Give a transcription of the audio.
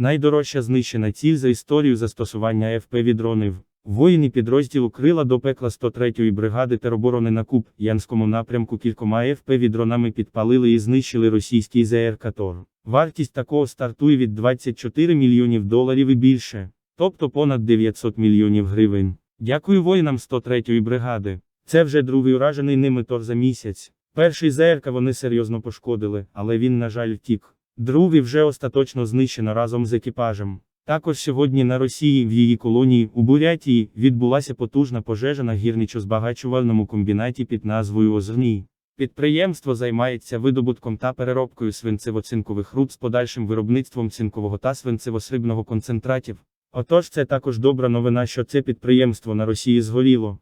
Найдорожча знищена ціль за історію застосування ФПВ-дронів. Воїни підрозділу Крила до пекла 103-ї бригади тероборони на Куб, Янському напрямку кількома ФПВ-дронами підпалили і знищили російський ЗР Тор. Вартість такого стартує від 24 мільйонів доларів і більше, тобто понад 900 мільйонів гривень. Дякую воїнам 103-ї бригади. Це вже другий уражений ними Тор за місяць. Перший ЗРК вони серйозно пошкодили, але він, на жаль, втік. Другий вже остаточно знищено разом з екіпажем. Також сьогодні на Росії в її колонії у Бурятії відбулася потужна пожежа на гірничо-збагачувальному комбінаті під назвою Озрній. Підприємство займається видобутком та переробкою свинцево-цинкових руд з подальшим виробництвом цинкового та свинцево-срібного концентратів. Отож, це також добра новина, що це підприємство на Росії згоріло.